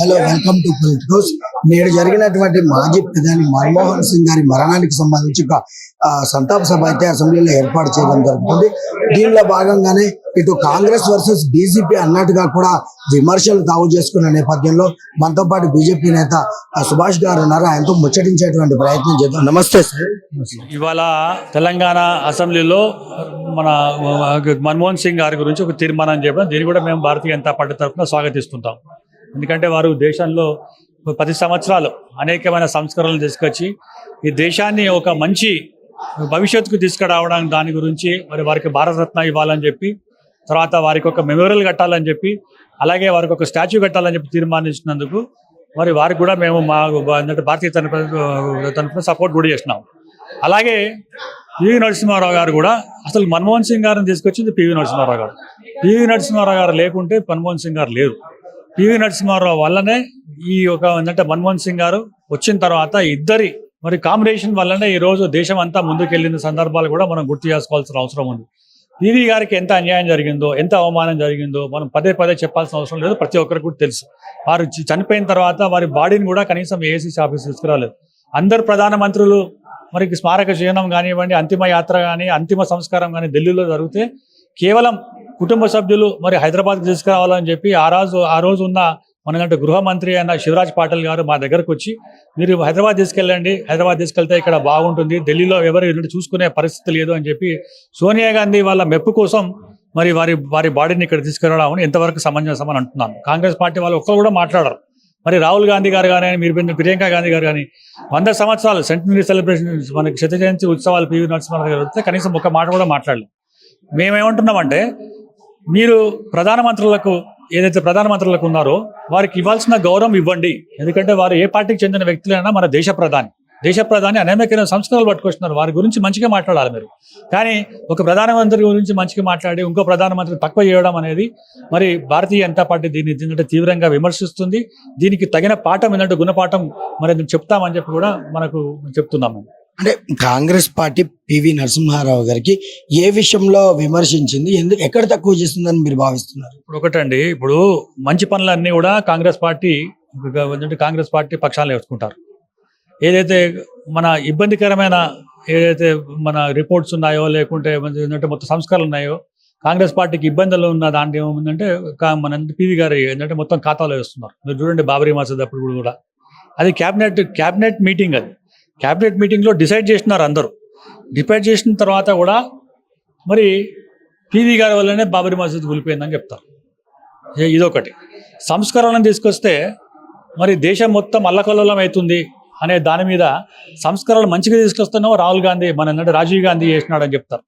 Hello welcome to Politicos నేడు జరిగినటువంటి మాజీ ప్రధాని మన్మోహన్ సింగ్ గారి మరణానికి సంబంధించి ఒక సంతాప సభ అయితే అసెంబ్లీలో ఏర్పాటు చేయడం జరుగుతుంది. దీనిలో భాగంగానే ఇటు కాంగ్రెస్ వర్సెస్ బీజేపీ అన్నట్టుగా కూడా విమర్శలు తావు చేసుకున్న నేపథ్యంలో మనతో పాటు బీజేపీ నేత సుభాష్ గారు ఉన్నారు. ఆయనతో ముచ్చటించేటువంటి ప్రయత్నం చేద్దాం. నమస్తే సార్. ఇవాళ తెలంగాణ అసెంబ్లీలో మన మన్మోహన్ సింగ్ గారి గురించి ఒక తీర్మానం చేయడం. దీన్ని కూడా మేము భారతీయ జనతా పార్టీ తరఫున స్వాగతిస్తుంటాం. ఎందుకంటే వారు దేశంలో పది సంవత్సరాలు అనేకమైన సంస్కరణలు తీసుకొచ్చి ఈ దేశాన్ని ఒక మంచి భవిష్యత్తుకు తీసుకురావడం దాని గురించి మరి వారికి భారతరత్న ఇవ్వాలని చెప్పి తర్వాత వారికి ఒక మెమోరియల్ కట్టాలని చెప్పి అలాగే వారికి ఒక స్టాచ్యూ కట్టాలని చెప్పి తీర్మానించినందుకు మరి వారికి కూడా మేము మా భారతీయ తరఫున తరఫున సపోర్ట్ కూడా చేసినాం అలాగే పివి నరసింహారావు గారు కూడా అసలు మన్మోహన్ సింగ్ గారిని తీసుకొచ్చింది పివి నరసింహారావు గారు. పివి నరసింహారావు గారు లేకుంటే మన్మోహన్ సింగ్ గారు లేరు. పివి నరసింహారావు వల్లనే ఈ ఒక ఏంటంటే మన్మోహన్ సింగ్ గారు వచ్చిన తర్వాత ఇద్దరి మరి కాంబినేషన్ వల్లనే ఈ రోజు దేశం అంతా ముందుకెళ్ళిన సందర్భాలు కూడా మనం గుర్తు చేసుకోవాల్సిన అవసరం ఉంది. పివి గారికి ఎంత అన్యాయం జరిగిందో ఎంత అవమానం జరిగిందో మనం పదే పదే చెప్పాల్సిన అవసరం లేదు. ప్రతి ఒక్కరికి కూడా తెలుసు. వారు చనిపోయిన తర్వాత వారి బాడీని కూడా కనీసం ఏసీసీ ఆఫీస్ తీసుకురాలేదు. అందరు ప్రధానమంత్రులు మరి స్మారక చిహ్నం కానివ్వండి అంతిమ యాత్ర కానీ అంతిమ సంస్కారం కానీ ఢిల్లీలో జరిగితే కేవలం కుటుంబ సభ్యులు మరి హైదరాబాద్కి తీసుకురావాలని చెప్పి ఆ రోజు ఆ రోజు ఉన్న మనకంటే గృహ మంత్రి అయిన శివరాజ్ పాటిల్ గారు మా దగ్గరకు వచ్చి మీరు హైదరాబాద్ తీసుకెళ్ళండి. హైదరాబాద్ తీసుకెళ్తే ఇక్కడ బాగుంటుంది. ఢిల్లీలో ఎవరు ఎదురు చూసుకునే పరిస్థితి లేదు అని చెప్పి సోనియా గాంధీ వాళ్ళ మెప్పు కోసం మరి వారి వారి బాడీని ఇక్కడ తీసుకురావడం ఎంతవరకు సమంజసం అని అంటున్నాను. కాంగ్రెస్ పార్టీ వాళ్ళు ఒక్కరు కూడా మాట్లాడరు. మరి రాహుల్ గాంధీ గారు కానీ మీరు ప్రియాంక గాంధీ గారు కానీ వంద సంవత్సరాలు సెంటనరీ సెలబ్రేషన్ మనకి శత జయంతి ఉత్సవాలు పివి నరసింహారావు గారు వస్తే కనీసం ఒక మాట కూడా మాట్లాడలేదు. మేమేమంటున్నామంటే మీరు ప్రధానమంత్రులకు ఏదైతే ప్రధానమంత్రులకు ఉన్నారో వారికి ఇవ్వాల్సిన గౌరవం ఇవ్వండి. ఎందుకంటే వారు ఏ పార్టీకి చెందిన వ్యక్తులైనా మన దేశ ప్రధాని. దేశ ప్రధాని అనేకమైన సంస్కరణలు పట్టుకొస్తున్నారు. వారి గురించి మంచిగా మాట్లాడాలి మీరు. కానీ ఒక ప్రధానమంత్రి గురించి మంచిగా మాట్లాడి ఇంకో ప్రధానమంత్రి తక్కువ చేయడం అనేది మరి భారతీయ జనతా పార్టీ దీన్ని ఏంటంటే తీవ్రంగా విమర్శిస్తుంది. దీనికి తగిన పాఠం ఏంటంటే గుణపాఠం మరి మేము చెప్తామని చెప్పి కూడా మనకు చెప్తున్నాము. అంటే కాంగ్రెస్ పార్టీ పివి నరసింహారావు గారికి ఏ విషయంలో విమర్శించింది? ఎందుకు ఎక్కడ తక్కువ చేస్తుందని మీరు భావిస్తున్నారు? ఇప్పుడు ఒకటండి. ఇప్పుడు మంచి పనులన్నీ కూడా కాంగ్రెస్ పార్టీ ఏంటంటే కాంగ్రెస్ పార్టీ పక్షాలు వేసుకుంటారు. ఏదైతే మన ఇబ్బందికరమైన ఏదైతే మన రిపోర్ట్స్ ఉన్నాయో లేకుంటే ఏంటంటే మొత్తం సంస్కరణలు ఉన్నాయో కాంగ్రెస్ పార్టీకి ఇబ్బందులు ఉన్న దాంట్లో ఏముందంటే మన పివి గారు ఏంటంటే మొత్తం ఖాతాలో వేస్తున్నారు. మీరు చూడండి బాబరీ మసీద్ అప్పుడు కూడా. అది క్యాబినెట్ క్యాబినెట్ మీటింగ్ అది. క్యాబినెట్ మీటింగ్లో డిసైడ్ చేసినారు అందరూ. డిసైడ్ చేసిన తర్వాత కూడా మరి పీవీ గారి వల్లనే బాబరీ మసీద్ కూలిపోయిందని చెప్తారు. ఇదొకటి. సంస్కరణను తీసుకొస్తే మరి దేశం మొత్తం అల్లకల్లోలం అవుతుంది అనే దాని మీద సంస్కరణలు మంచిగా తీసుకొస్తున్నావు రాహుల్ గాంధీ మన ఏంటంటే రాజీవ్ గాంధీ చేసినాడని చెప్తారు.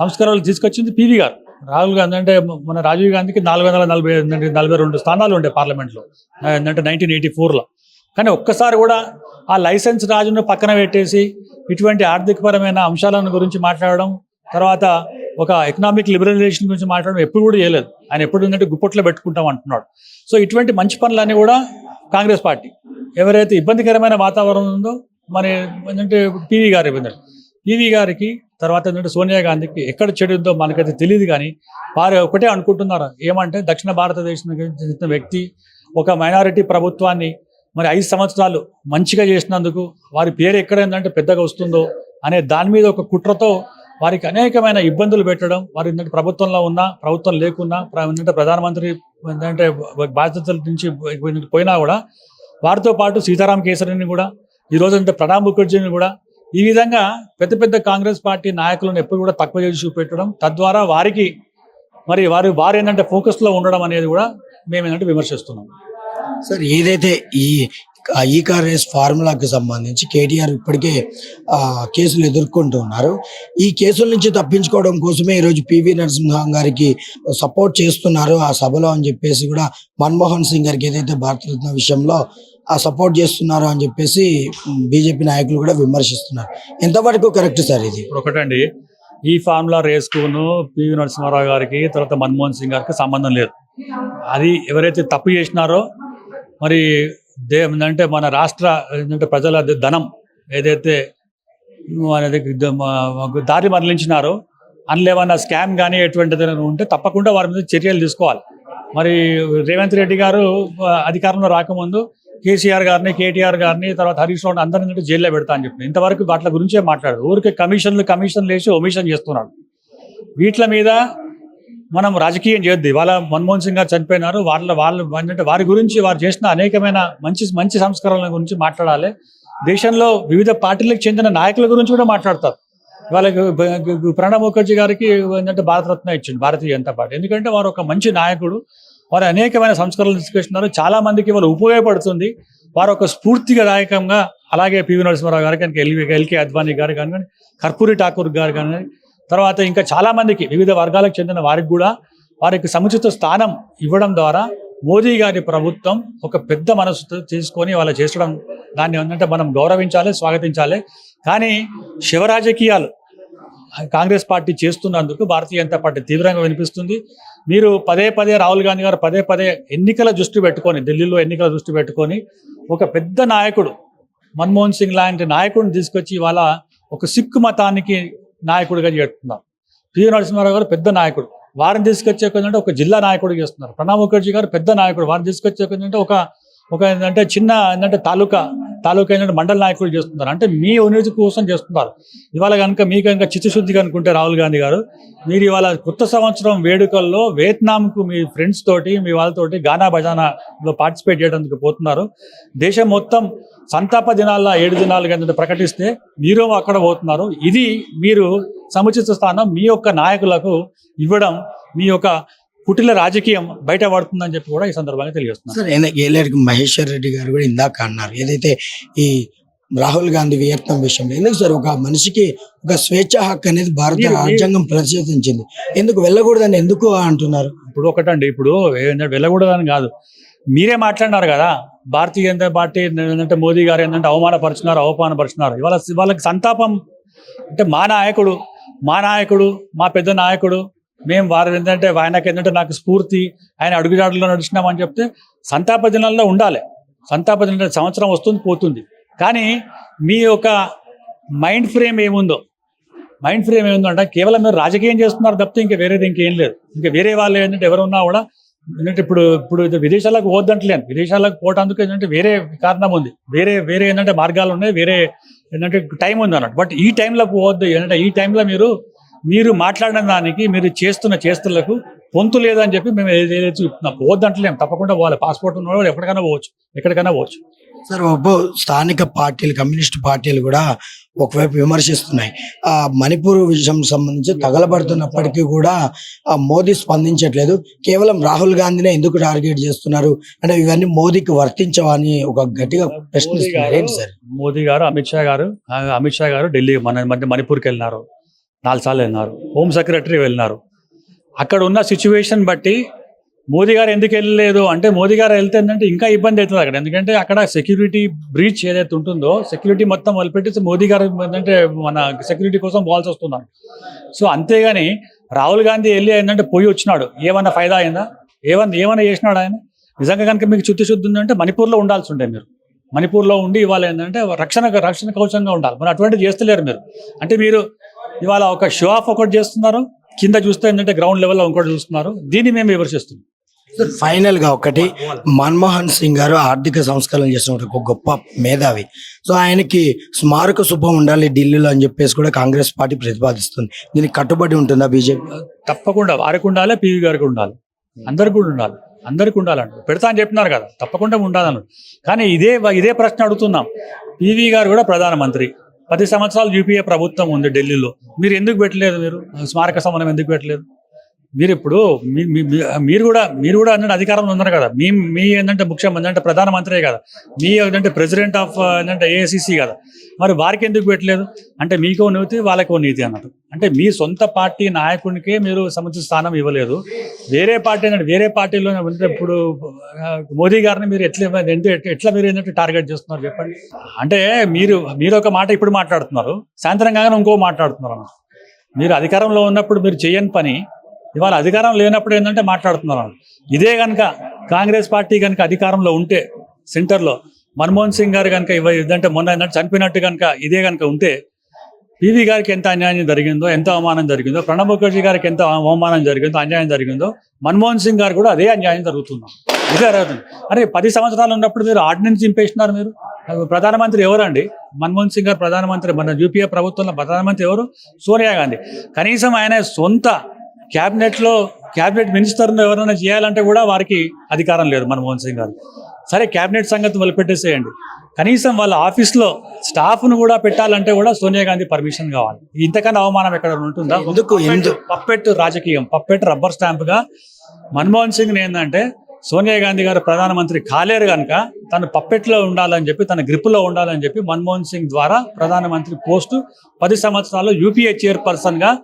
సంస్కరణలు తీసుకొచ్చింది పీవీ గారు. రాహుల్ గాంధీ అంటే మన రాజీవ్ గాంధీకి నాలుగు వందల నలభై నలభై రెండు స్థానాలు ఉండే పార్లమెంట్లో. ఏంటంటే నైన్టీన్ ఎయిటీ ఫోర్లో కానీ ఒక్కసారి కూడా ఆ లైసెన్స్ రాజును పక్కన పెట్టేసి ఇటువంటి ఆర్థికపరమైన అంశాలను గురించి మాట్లాడడం తర్వాత ఒక ఎకనామిక్ లిబరలైజేషన్ గురించి మాట్లాడడం ఎప్పుడు కూడా చేయలేదు. ఆయన ఎప్పుడు ఏంటంటే గుప్పట్లో పెట్టుకుంటాం అంటున్నాడు. సో ఇటువంటి మంచి పనులన్నీ కూడా కాంగ్రెస్ పార్టీ. ఎవరైతే ఇబ్బందికరమైన వాతావరణం ఉందో మరి ఏంటంటే పీవీ గారు ఇబ్బంది పీవీ గారికి తర్వాత ఏంటంటే సోనియా గాంధీకి ఎక్కడ చెడు ఉందో మనకైతే తెలియదు కానీ వారు ఒకటే అనుకుంటున్నారు. ఏమంటే దక్షిణ భారతదేశం చెందిన వ్యక్తి ఒక మైనారిటీ ప్రభుత్వాన్ని మరి ఐదు సంవత్సరాలు మంచిగా చేసినందుకు వారి పేరు ఎక్కడ ఏంటంటే పెద్దగా వస్తుందో అనే దాని మీద ఒక కుట్రతో వారికి అనేకమైన ఇబ్బందులు పెట్టడం వారు ఏంటంటే ప్రభుత్వంలో ఉన్నా ప్రభుత్వం లేకున్నా ప్ర- ఏంటంటే ప్రధానమంత్రి ఏంటంటే బాధ్యతల నుంచి పోయినా కూడా వారితో పాటు సీతారాం కేసరిని కూడా ఈ రోజు అంటే ప్రణాబ్ ముఖర్జీని కూడా ఈ విధంగా పెద్ద పెద్ద కాంగ్రెస్ పార్టీ నాయకులను ఎప్పుడు కూడా తక్కువ చేసి చూపెట్టడం తద్వారా వారికి మరి వారి వారు ఏంటంటే ఫోకస్లో ఉండడం అనేది కూడా మేము ఏంటంటే విమర్శిస్తున్నాం. సార్ ఏదైతే ఈ ఆ ఈ కాంగ్రెస్ ఫార్ములాకి సంబంధించి కేటీఆర్ ఇప్పటికే కేసులు ఎదుర్కొంటూ ఉన్నారు. ఈ కేసుల నుంచి తప్పించుకోవడం కోసమే ఈరోజు పివి నరసింహం గారికి సపోర్ట్ చేస్తున్నారు ఆ సభలో అని చెప్పేసి కూడా మన్మోహన్ సింగ్ గారికి ఏదైతే భారతరత్న విషయంలో ఆ సపోర్ట్ చేస్తున్నారు అని చెప్పేసి బీజేపీ నాయకులు కూడా విమర్శిస్తున్నారు. ఎంతవరకు కరెక్ట్ సార్ ఇది? ఇప్పుడు ఒకటండి ఈ ఫార్ములా రేస్కును పివి నరసింహారావు గారికి తర్వాత మన్మోహన్ సింగ్ గారికి సంబంధం లేదు. అది ఎవరైతే తప్పు చేసినారో మరి దే అంటే మన రాష్ట్ర ఏంటంటే ప్రజల ధనం ఏదైతే దారి మరలించినారో అందులో స్కామ్ కానీ ఎటువంటిది ఉంటే తప్పకుండా వారి మీద చర్యలు తీసుకోవాలి. మరి రేవంత్ రెడ్డి గారు అధికారంలో రాకముందు కేసీఆర్ గారిని కేటీఆర్ గారిని తర్వాత హరీష్ రావు అందరినీ జైల్లో పెడతా అని చెప్పి ఇంతవరకు వాటి గురించే మాట్లాడు ఊరికే కమిషన్లు కమిషన్లు వేసి ఒమిషన్ చేస్తున్నాడు. వీటి మీద మనం రాజకీయం చేయొద్దు. ఇవాళ మన్మోహన్ సింగ్ గారు చనిపోయినారు. వాళ్ళ వాళ్ళ అంటే వారి గురించి వారు చేసిన అనేకమైన మంచి మంచి సంస్కరణల గురించి మాట్లాడాలి. దేశంలో వివిధ పార్టీలకు చెందిన నాయకుల గురించి కూడా మాట్లాడతారు. ఇవాళ ప్రణబ్ ముఖర్జీ గారికి ఏంటంటే భారతరత్న ఇచ్చింది భారతీయ జనతా పార్టీ. ఎందుకంటే వారు ఒక మంచి నాయకుడు. వారు అనేకమైన సంస్కరణలు తీసుకొస్తున్నారు చాలా మందికి వాళ్ళు ఉపయోగపడుతుంది. వారు ఒక స్ఫూర్తిదాయకంగా అలాగే పివి నరసింహారావు గారు కానీ ఎల్వి ఎల్కే అద్వానీ గారు కానీ కర్పూరి ఠాకూర్ గారు కానీ తర్వాత ఇంకా చాలామందికి వివిధ వర్గాలకు చెందిన వారికి కూడా వారికి సముచిత స్థానం ఇవ్వడం ద్వారా మోదీ గారి ప్రభుత్వం ఒక పెద్ద మనసుతో తీసుకొని వాళ్ళ చేసడం దాన్ని ఏంటంటే మనం గౌరవించాలి స్వాగతించాలి. కానీ శివరాజకీయాలు కాంగ్రెస్ పార్టీ చేస్తున్నందుకు భారతీయ జనతా పార్టీ తీవ్రంగా వినిపిస్తుంది. మీరు పదే పదే రాహుల్ గాంధీ గారు పదే పదే ఎన్నికల దృష్టి పెట్టుకొని ఢిల్లీలో ఎన్నికల దృష్టి పెట్టుకొని ఒక పెద్ద నాయకుడు మన్మోహన్ సింగ్ లాంటి నాయకుడిని తీసుకొచ్చి ఇవాళ ఒక సిక్కు మతానికి నాయకుడిగా చేస్తున్నారు పివి నరసింహారావు గారు పెద్ద నాయకుడు. వారిని తీసుకొచ్చే ఏంటంటే ఒక జిల్లా నాయకుడు చేస్తున్నారు. ప్రణబ్ ముఖర్జీ గారు పెద్ద నాయకుడు. వారిని తీసుకొచ్చే ఏంటంటే ఒక ఒక ఏంటంటే చిన్న ఏంటంటే తాలూకా తాలూకా ఏంటంటే మండల నాయకులు చేస్తున్నారు. అంటే మీ ఉన్నతి కోసం చేస్తున్నారు. ఇవాళ కనుక మీకు కనుక చిత్తశుద్ధిగా అనుకుంటే రాహుల్ గాంధీ గారు మీరు ఇవాళ కొత్త సంవత్సరం వేడుకల్లో వియత్నాంకు మీ ఫ్రెండ్స్ తోటి మీ వాళ్ళతోటి గానా భజానాలో పార్టిసిపేట్ చేయడానికి పోతున్నారు. దేశం మొత్తం సంతాప దినాల్లో ఏడు దినాలు ఏంటంటే ప్రకటిస్తే మీరు అక్కడ పోతున్నారు. ఇది మీరు సముచిత స్థానం మీ యొక్క నాయకులకు ఇవ్వడం మీ యొక్క కుటిల రాజకీయం బయట పడుతుందని చెప్పి కూడా ఈ సందర్భంగా తెలియజేస్తున్నారు. ఏలేరికి మహేశ్వర్ రెడ్డి గారు కూడా ఇందాక అన్నారు. ఏదైతే ఈ రాహుల్ గాంధీ వియత్నాం విషయంలో ఎందుకు సార్ ఒక మనిషికి ఒక స్వేచ్ఛ హక్కు అనేది భారత రాజ్యాంగం ప్రతిష్ఠించింది ఎందుకు వెళ్ళకూడదని ఎందుకు అంటున్నారు? ఇప్పుడు ఒకటండి ఇప్పుడు వెళ్ళకూడదని కాదు. మీరే మాట్లాడినారు కదా. భారతీయ జనతా పార్టీ ఏంటంటే మోదీ గారు ఏంటంటే అవమానపరుచున్నారు అవమానపరుచున్నారు. ఇవాళ వాళ్ళకి సంతాపం అంటే మా నాయకుడు మా నాయకుడు మా పెద్ద నాయకుడు మేము వారు ఏంటంటే ఆయనకి ఏంటంటే నాకు స్ఫూర్తి ఆయన అడుగుజాడులో నడిచినామని చెప్తే సంతాప దినాల్లో ఉండాలి. సంతాప దినాల సంవత్సరం వస్తుంది పోతుంది. కానీ మీ యొక్క మైండ్ ఫ్రేమ్ ఏముందో మైండ్ ఫ్రేమ్ ఏముందో అంటే కేవలం మీరు రాజకీయం చేస్తున్నారు తప్పితే ఇంకా వేరేది ఇంకేం లేదు. ఇంకా వేరే వాళ్ళు ఏంటంటే ఎవరు ఉన్నా కూడా ఏంటంటే ఇప్పుడు ఇప్పుడు విదేశాలకు పోద్దంటలేను విదేశాలకు పోవటానికి ఏంటంటే వేరే కారణం ఉంది. వేరే వేరే ఏంటంటే మార్గాలు ఉన్నాయి. వేరే ఏంటంటే టైం ఉంది అన్నట్టు. బట్ ఈ టైంలో పోవద్దు. ఏంటంటే ఈ టైంలో మీరు మీరు మాట్లాడిన దానికి మీరు చేస్తున్న చేస్తులకు పొంతు లేదని చెప్పి మేము ఏదైతే చెప్తున్నాం పోవద్దంటలేము తప్పకుండా పోవాలి. పాస్పోర్ట్ ఉన్న వాళ్ళు ఎక్కడికైనా పోవచ్చు. ఎక్కడికైనా పోవచ్చు. సార్ ఒప్పో స్థానిక పార్టీలు కమ్యూనిస్ట్ పార్టీలు కూడా ఒకవైపు విమర్శిస్తున్నాయి. ఆ మణిపూర్ విషయం సంబంధించి తగలబడుతున్నప్పటికీ కూడా ఆ మోదీ స్పందించట్లేదు. కేవలం రాహుల్ గాంధీనే ఎందుకు టార్గెట్ చేస్తున్నారు? అంటే ఇవన్నీ మోదీకి వర్తించవా అని ఒక గట్టిగా ప్రశ్నిస్తున్నారు. ఏంటి సార్? మోదీ గారు అమిత్ షా గారు అమిత్ షా గారు ఢిల్లీ మన మధ్య మణిపూర్కి వెళ్ళినారు. నాలుగు సార్లు వెళ్ళినారు. హోమ్ సెక్రటరీ వెళ్ళినారు. అక్కడ ఉన్న సిచ్యువేషన్ బట్టి మోదీ గారు ఎందుకు వెళ్ళలేదు? అంటే మోదీ గారు వెళ్తే ఏంటంటే ఇంకా ఇబ్బంది అవుతుంది అక్కడ. ఎందుకంటే అక్కడ సెక్యూరిటీ బ్రీచ్ ఏదైతే ఉంటుందో సెక్యూరిటీ మొత్తం వదిలిపెట్టి మోదీ గారు ఏంటంటే మన సెక్యూరిటీ కోసం పోవాల్సి వస్తున్నారు. సో అంతేగాని రాహుల్ గాంధీ వెళ్ళి ఏంటంటే పోయి వచ్చినాడు. ఏమన్నా ఫైదా అయిందా? ఏమన్నా ఏమన్నా చేసినాడు ఆయన? నిజంగా కనుక మీకు శుద్ధి ఉందంటే మణిపూర్లో ఉండాల్సి ఉండే మీరు. మణిపూర్లో ఉండి ఇవాళ ఏంటంటే రక్షణ రక్షణ కవచంగా ఉండాలి. మరి అటువంటి చేస్తలేరు మీరు. అంటే మీరు ఇవాళ ఒక షో ఆఫ్ ఒకటి చేస్తున్నారు. కింద చూస్తే ఏంటంటే గ్రౌండ్ లెవెల్లో ఇంకోటి చూస్తున్నారు. దీన్ని మేము విమర్శిస్తున్నాం. ఫైనల్గా ఒకటి మన్మోహన్ సింగ్ గారు ఆర్థిక సంస్కరణ చేసిన ఒక గొప్ప మేధావి. సో ఆయనకి స్మారక శుభం ఉండాలి ఢిల్లీలో అని చెప్పేసి కూడా కాంగ్రెస్ పార్టీ ప్రతిపాదిస్తుంది. దీనికి కట్టుబడి ఉంటుందా బీజేపీ? తప్పకుండా. వారికి ఉండాలి పివి గారికి ఉండాలి. అందరికి కూడా ఉండాలి. అందరికి ఉండాలండి పెడతా అని చెప్పినారు కదా. తప్పకుండా ఉండాలన్నారు కానీ ఇదే ఇదే ప్రశ్న అడుగుతున్నాం. పివి గారు కూడా ప్రధానమంత్రి. పది సంవత్సరాలు యూపీఏ ప్రభుత్వం ఉంది ఢిల్లీలో. మీరు ఎందుకు పెట్టలేదు మీరు? స్మారక సమన్వయం ఎందుకు పెట్టలేదు? మీరు ఇప్పుడు మీ- మీరు కూడా మీరు కూడా అన్నట్టు అధికారంలో ఉన్నారు కదా. మీ మీ ఏంటంటే ముఖ్యమంత్రి అంటే ప్రధానమంత్రి కదా. మీ ఏంటంటే ప్రెసిడెంట్ ఆఫ్ ఏంటంటే ఏఐసిసి కదా. మరి వారికి ఎందుకు పెట్టలేదు? అంటే మీకో నీతి వాళ్ళకో నీతి అన్నట్టు. అంటే మీ సొంత పార్టీ నాయకునికే మీరు సముచిత స్థానం ఇవ్వలేదు. వేరే పార్టీ అంటే వేరే పార్టీలో ఉంటే ఇప్పుడు మోదీ గారిని మీరు ఎట్లా ఎట్లా మీరు ఏంటంటే టార్గెట్ చేస్తున్నారు చెప్పండి? అంటే మీరు మీరు ఒక మాట ఇప్పుడు మాట్లాడుతున్నారు. సాయంత్రం కాగానే ఇంకో మాట్లాడుతున్నారు అన్నమాట. మీరు అధికారంలో ఉన్నప్పుడు మీరు చేయని పని ఇవాళ అధికారం లేనప్పుడు ఏంటంటే మాట్లాడుతున్నారు ఇదే కనుక కాంగ్రెస్ పార్టీ కనుక అధికారంలో ఉంటే సెంటర్లో మన్మోహన్ సింగ్ గారు కనుక ఇవ్వ ఇదంటే మొన్న ఏంటంటే చనిపోయినట్టు కనుక ఇదే కనుక ఉంటే పివి గారికి ఎంత అన్యాయం జరిగిందో ఎంత అవమానం జరిగిందో ప్రణబ్ ముఖర్జీ గారికి ఎంత అవమానం జరిగిందో అన్యాయం జరిగిందో మన్మోహన్ సింగ్ గారు కూడా అదే అన్యాయం జరుగుతున్నాం ఇదే జరుగుతుంది అరే పది సంవత్సరాలు ఉన్నప్పుడు మీరు ఆర్డినెన్స్ చింపేసినారు మీరు? ప్రధానమంత్రి ఎవరండి? మన్మోహన్ సింగ్ గారు ప్రధానమంత్రి మన యూపీఏ ప్రభుత్వంలో ప్రధానమంత్రి ఎవరు? సోనియా గాంధీ. కనీసం ఆయన సొంత క్యాబినెట్లో క్యాబినెట్ మినిస్టర్ను ఎవరైనా చేయాలంటే కూడా వారికి అధికారం లేదు మన్మోహన్ సింగ్ గారు. సరే క్యాబినెట్ సంగతి వదిలిపెట్టేసేయండి కనీసం వాళ్ళ ఆఫీస్లో స్టాఫ్ను కూడా పెట్టాలంటే కూడా సోనియా గాంధీ పర్మిషన్ కావాలి. ఇంతకన్నా అవమానం ఎక్కడ ఉంటుందా? ఎందుకు? ఎందు- పప్పెట్ రాజకీయం పప్పెట్ రబ్బర్ స్టాంప్గా మన్మోహన్ సింగ్ ఏంటంటే సోనియా గాంధీ గారు ప్రధానమంత్రి కాలేరు కనుక తను పప్పెట్లో ఉండాలని చెప్పి తన గ్రిప్పులో ఉండాలని చెప్పి మన్మోహన్ సింగ్ ద్వారా ప్రధానమంత్రి పోస్టు పది సంవత్సరాలు యూపీఏ చైర్పర్సన్గా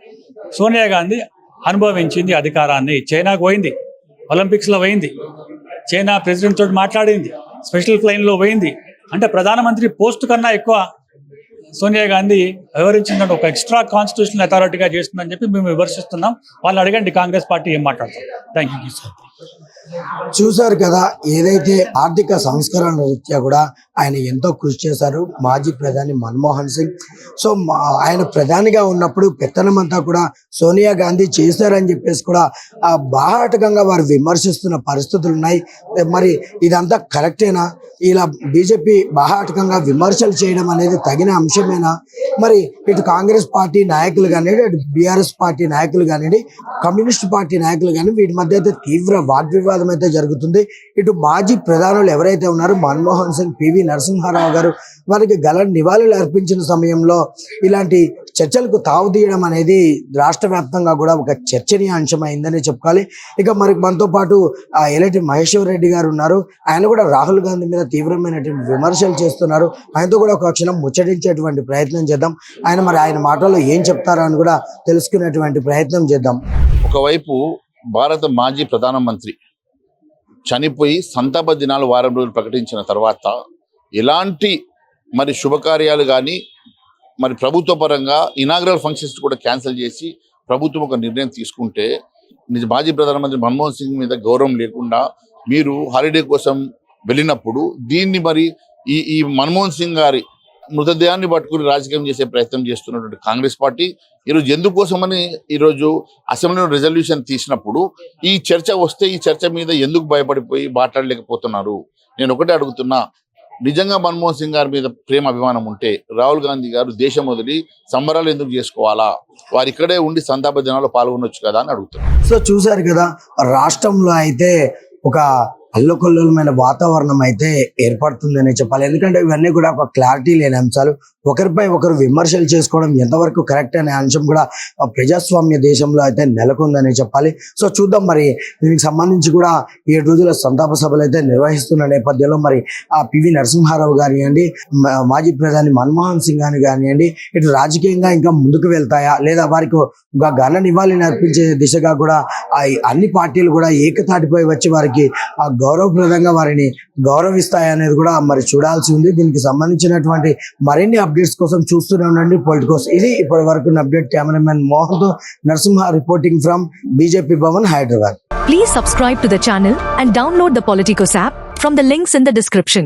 సోనియా గాంధీ అనుభవించింది అధికారాన్ని. చైనాకు పోయింది ఒలింపిక్స్లో పోయింది. చైనా ప్రెసిడెంట్ తోటి మాట్లాడింది స్పెషల్ ఫ్లైన్లో పోయింది. అంటే ప్రధానమంత్రి పోస్ట్ కన్నా ఎక్కువ సోనియా గాంధీ వివరించిందంటే ఒక ఎక్స్ట్రా కాన్స్టిట్యూషనల్ అథారిటీగా చేస్తుందని చెప్పి మేము విమర్శిస్తున్నాం. వాళ్ళు అడగండి కాంగ్రెస్ పార్టీ ఏం మాట్లాడతాం థ్యాంక్ యూ సార్ చూశారు కదా ఏదైతే ఆర్థిక సంస్కరణ రీత్యా కూడా ఆయన ఎంతో కృషి చేశారు. మాజీ ప్రధాని మన్మోహన్ సింగ్. సో ఆయన ప్రధానిగా ఉన్నప్పుడు పెత్తనమంతా కూడా సోనియా గాంధీ చేశారని చెప్పేసి కూడా ఆ బాహాటకంగా వారు విమర్శిస్తున్న పరిస్థితులు ఉన్నాయి. మరి ఇదంతా కరెక్టేనా? ఇలా బీజేపీ బాహాటకంగా విమర్శలు చేయడం అనేది తగిన అంశమేనా? మరి ఇటు కాంగ్రెస్ పార్టీ నాయకులు కానివ్వండి అటు బీఆర్ఎస్ పార్టీ నాయకులు కానివ్వండి కమ్యూనిస్ట్ పార్టీ నాయకులు కానీ వీటి మధ్య అయితే తీవ్ర వాగ్వివాదం అయితే జరుగుతుంది. ఇటు మాజీ ప్రధానులు ఎవరైతే ఉన్నారో మన్మోహన్ సింగ్ పివి నరసింహారావు గారు వారికి గల నివాళులు అర్పించిన సమయంలో ఇలాంటి చర్చలకు తావుతీయడం అనేది రాష్ట్ర వ్యాప్తంగా కూడా ఒక చర్చనీయాంశం అయిందని చెప్పుకోవాలి. ఇక మరి మనతో పాటు ఆ ఎలటి మహేశ్వర్ రెడ్డి గారు ఉన్నారు. ఆయన కూడా రాహుల్ గాంధీ మీద తీవ్రమైనటువంటి విమర్శలు చేస్తున్నారు. ఆయనతో కూడా ఒక క్షణం ముచ్చటించేటువంటి ప్రయత్నం చేద్దాం. ఆయన మరి ఆయన మాటల్లో ఏం చెప్తారో అని కూడా తెలుసుకునేటువంటి ప్రయత్నం చేద్దాం. ఒకవైపు భారత మాజీ ప్రధానమంత్రి చనిపోయి సంతాప దినాలు వారం రోజులు ప్రకటించిన తర్వాత ఎలాంటి మరి శుభకార్యాలు కానీ మరి ప్రభుత్వ పరంగా ఇనాగ్రల్ ఫంక్షన్స్ కూడా క్యాన్సిల్ చేసి ప్రభుత్వం ఒక నిర్ణయం తీసుకుంటే నిజ మాజీ ప్రధానమంత్రి మన్మోహన్ సింగ్ మీద గౌరవం లేకుండా మీరు హాలిడే కోసం వెళ్ళినప్పుడు దీన్ని మరి ఈ ఈ మన్మోహన్ సింగ్ గారి మృతదేహాన్ని పట్టుకుని రాజకీయం చేసే ప్రయత్నం చేస్తున్నటువంటి కాంగ్రెస్ పార్టీ ఈరోజు ఎందుకోసమని ఈరోజు అసెంబ్లీలో రిజల్యూషన్ తీసినప్పుడు ఈ చర్చ వస్తే ఈ చర్చ మీద ఎందుకు భయపడిపోయి మాట్లాడలేకపోతున్నారు? నేను ఒకటే అడుగుతున్నా నిజంగా మన్మోహన్ సింగ్ గారి మీద ప్రేమ అభిమానం ఉంటే రాహుల్ గాంధీ గారు దేశం వదిలి సంబరాలు ఎందుకు చేసుకోవాలా? వారు ఇక్కడే ఉండి సంతాప దినాల్లో పాల్గొనొచ్చు కదా అని అడుగుతున్నారు సో చూశారు కదా రాష్ట్రంలో అయితే ఒక అల్లకొల్లమైన వాతావరణం అయితే ఏర్పడుతుందనే చెప్పాలి. ఎందుకంటే ఇవన్నీ కూడా ఒక క్లారిటీ లేని అంశాలు. ఒకరిపై ఒకరు విమర్శలు చేసుకోవడం ఎంతవరకు కరెక్ట్ అనే అంశం కూడా ప్రజాస్వామ్య దేశంలో అయితే నెలకొందని చెప్పాలి. సో చూద్దాం మరి. దీనికి సంబంధించి కూడా ఏడు రోజుల సంతాప సభలు అయితే నిర్వహిస్తున్న నేపథ్యంలో మరి ఆ పివి నరసింహారావు కానివ్వండి మాజీ ప్రధాని మన్మోహన్ సింగ్ అని కానివ్వండి ఇటు రాజకీయంగా ఇంకా ముందుకు వెళ్తాయా? లేదా వారికి ఒక ఘన నివాళిని అర్పించే దిశగా కూడా ఆ అన్ని పార్టీలు కూడా ఏకతాటిపై వచ్చి వారికి ఆ గౌరవప్రదంగా వారిని గౌరవిస్తాయనేది కూడా మరి చూడాల్సి ఉంది. దీనికి సంబంధించినటువంటి మరిన్ని అప్డేట్స్ కోసం చూస్తూనే ఉండండి పొలిటికోస్ ఇది ఇప్పటి వరకు update cameraman మోహన్తో Narasimha reporting from BJP Bhavan Hyderabad Please subscribe to the channel and download the Politicos app from the links in the description.